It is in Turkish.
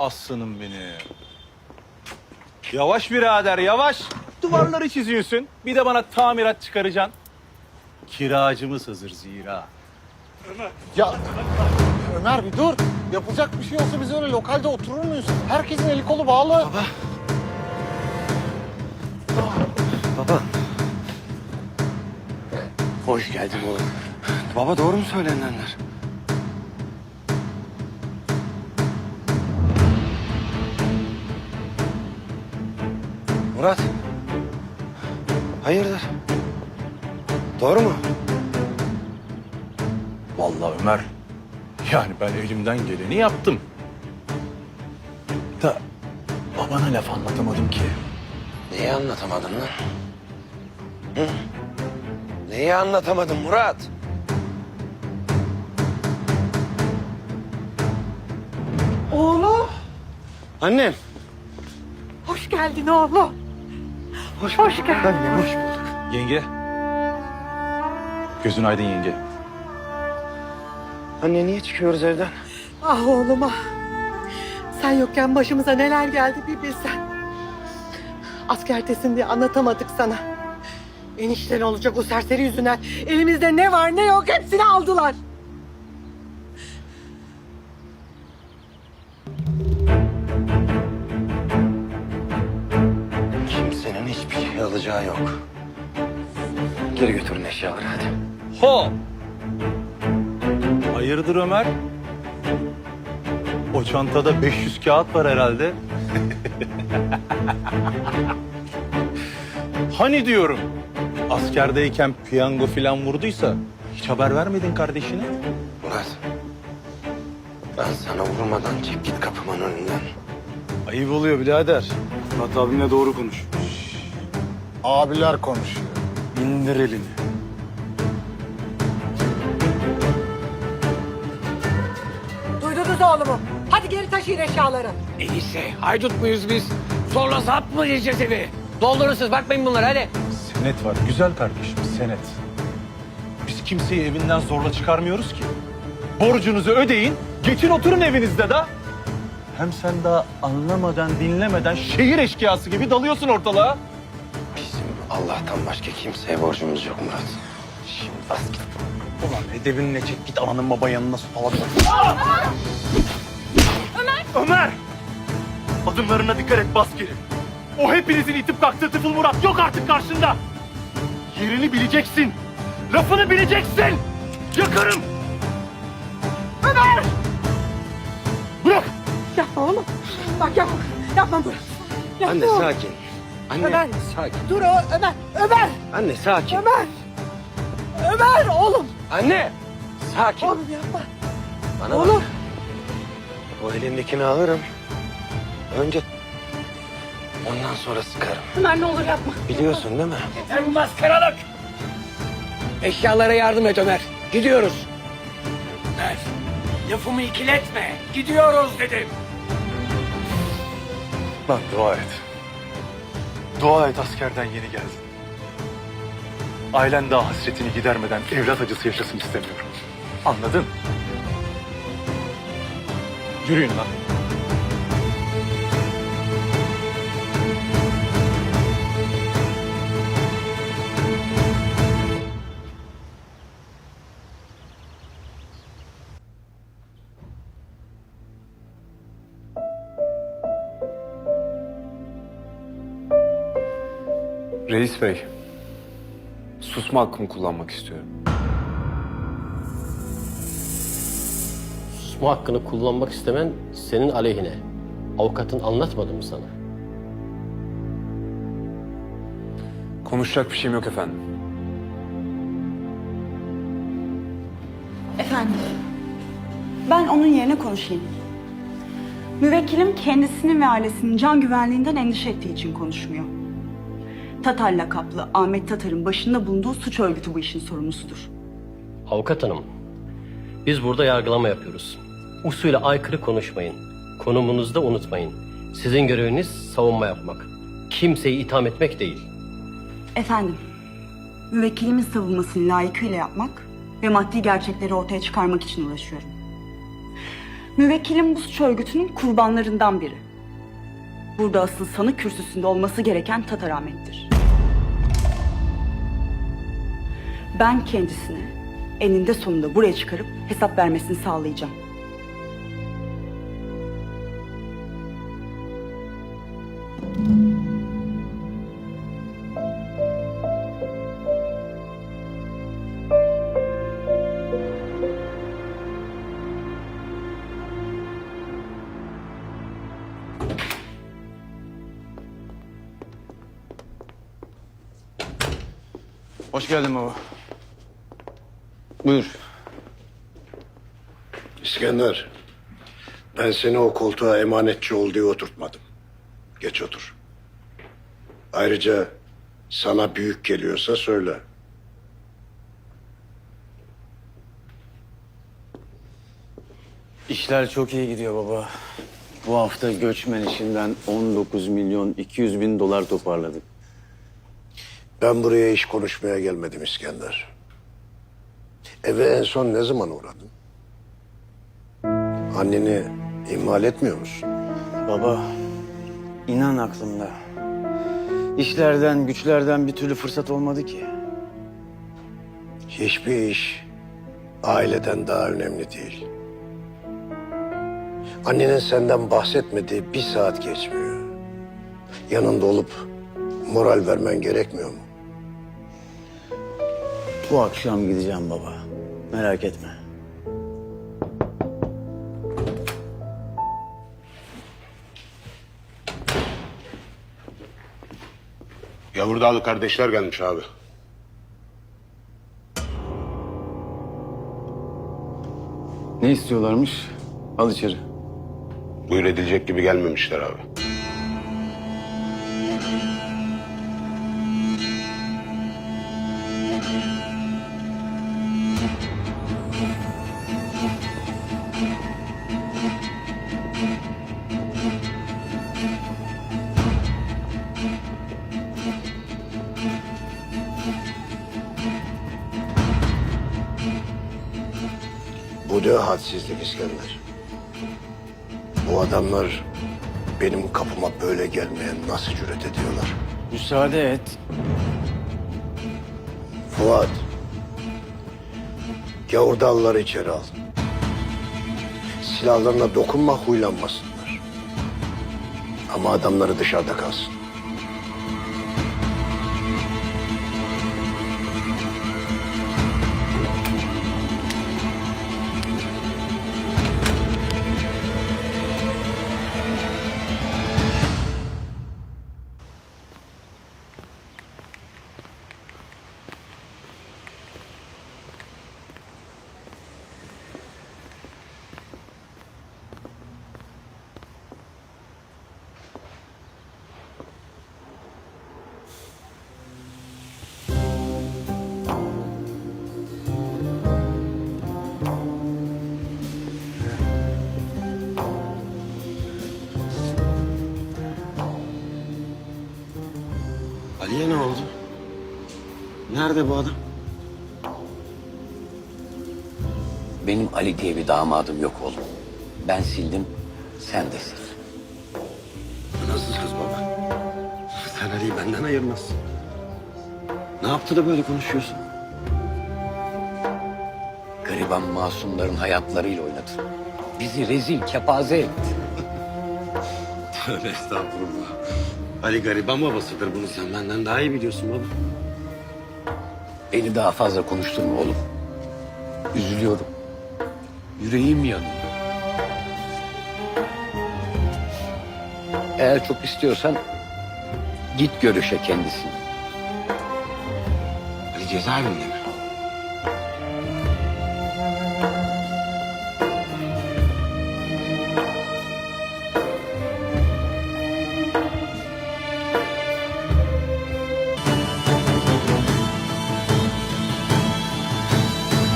Aslanım benim. Yavaş birader yavaş. Duvarları çiziyorsun. Bir de bana tamirat çıkaracaksın. Kiracımız hazır zira. Ya Ömer bir dur. Yapılacak bir şey olsa biz öyle lokalde oturur muyuz? Herkesin eli kolu bağlı. Baba. Baba. Hoş geldin oğlum. Baba doğru mu söylenenler? Murat. Hayırdır? Doğru mu? Vallahi Ömer. Yani ben elimden geleni yaptım. Da babana laf anlatamadım ki. Neyi anlatamadın lan? Hı? Neyi anlatamadın Murat? Oğlum, Annem. hoş geldin oğlum. Hoş, Hoş geldin. Annem hoş bulduk. Yenge. Gözün aydın yenge. Anne niye çıkıyoruz evden? Ah oğlum ah. Sen yokken başımıza neler geldi bir bilsen. Askerdesin diye anlatamadık sana. Enişten olacak o serseri yüzünden elimizde ne var ne yok hepsini aldılar. Hiçbir şey alacağı yok. Geri götürün eşyaları hadi. Ho! Hayırdır Ömer? O çantada 500 kağıt var herhalde. hani diyorum askerdeyken piyango filan vurduysa hiç haber vermedin kardeşine. Murat. Ben sana vurmadan çek git kapımın önünden. Ayıp oluyor birader. Murat abimle doğru konuş. Abiler konuşuyor. İndir elini. Duydunuz oğlumu. Hadi geri taşıyın eşyaları. Enişte haydut muyuz biz? Zorla sap mı yiyeceğiz evi? Doldurun siz bakmayın bunlara hadi. Senet var güzel kardeşim senet. Biz kimseyi evinden zorla çıkarmıyoruz ki. Borcunuzu ödeyin, geçin oturun evinizde de. Hem sen daha anlamadan, dinlemeden şehir eşkıyası gibi dalıyorsun ortalığa. Allah'tan başka kimseye borcumuz yok Murat. Şimdi bas git. Ulan edebinle çek git ananın baba yanına falan. Ömer! Ömer! Adımlarına dikkat et bas geri. O hepinizin itip kalktığı tıfıl Murat yok artık karşında. Yerini bileceksin. Lafını bileceksin. Yakarım. Ömer! Bırak! Yapma oğlum. Bak yapma. Yapma dur. Yapma Anne oğlum. sakin. Anne Ömer. sakin. Dur o Ömer. Ömer. Anne sakin. Ömer. Ömer oğlum. Anne sakin. Oğlum yapma. Bana bak. Oğlum. O elindekini alırım. Önce ondan sonra sıkarım. Ömer ne olur yapma. Biliyorsun değil mi? Yeter bu maskaralık. Eşyalara yardım et Ömer. Gidiyoruz. Ömer lafımı ikiletme. Gidiyoruz dedim. Lan dua et. Dua et askerden yeni geldin. Ailen daha hasretini gidermeden evlat acısı yaşasın istemiyorum. Anladın? Yürüyün lan. Reis bey. Susma hakkımı kullanmak istiyorum. Susma hakkını kullanmak istemen senin aleyhine. Avukatın anlatmadı mı sana? Konuşacak bir şeyim yok efendim. Efendim, ben onun yerine konuşayım. Müvekkilim kendisinin ve ailesinin can güvenliğinden endişe ettiği için konuşmuyor. Tatar lakaplı Ahmet Tatar'ın başında bulunduğu suç örgütü bu işin sorumlusudur. Avukat hanım, biz burada yargılama yapıyoruz. Usule aykırı konuşmayın. Konumunuzu da unutmayın. Sizin göreviniz savunma yapmak. Kimseyi itham etmek değil. Efendim, müvekkilimin savunmasını layıkıyla yapmak ve maddi gerçekleri ortaya çıkarmak için uğraşıyorum. Müvekkilim bu suç örgütünün kurbanlarından biri. Burada asıl sanık kürsüsünde olması gereken Tatar Ahmet'tir. Ben kendisine eninde sonunda buraya çıkarıp hesap vermesini sağlayacağım. Hoş geldin baba. Buyur. İskender, ben seni o koltuğa emanetçi ol diye oturtmadım. Geç otur. Ayrıca sana büyük geliyorsa söyle. İşler çok iyi gidiyor baba. Bu hafta göçmen işinden 19 milyon 200 bin dolar toparladık. Ben buraya iş konuşmaya gelmedim İskender. Eve en son ne zaman uğradın? Anneni ihmal etmiyor musun? Baba, inan aklımda. İşlerden, güçlerden bir türlü fırsat olmadı ki. Hiçbir iş aileden daha önemli değil. Annenin senden bahsetmediği bir saat geçmiyor. Yanında olup moral vermen gerekmiyor mu? Bu akşam gideceğim baba. Merak etme. Yavurdağlı kardeşler gelmiş abi. Ne istiyorlarmış? Al içeri. Buyur edilecek gibi gelmemişler abi. Bu da hadsizlik İskender. Bu adamlar benim kapıma böyle gelmeye nasıl cüret ediyorlar? Müsaade et. Fuat. Gavurdalları içeri al. Silahlarına dokunma huylanmasınlar. Ama adamları dışarıda kalsın. Ali'ye ne oldu? Nerede bu adam? Benim Ali diye bir damadım yok oğlum. Ben sildim, sen de sil. Nasıl söz baba? Sen Ali'yi benden ayırmazsın. Ne yaptı da böyle konuşuyorsun? Gariban masumların hayatlarıyla oynadı. Bizi rezil, kepaze etti. Tövbe estağfurullah. Ali gariban babasıdır bunu sen benden daha iyi biliyorsun baba. Beni daha fazla konuşturma oğlum. Üzülüyorum. Yüreğim yanıyor. Eğer çok istiyorsan git görüşe kendisini. Ali cezaevinde mi?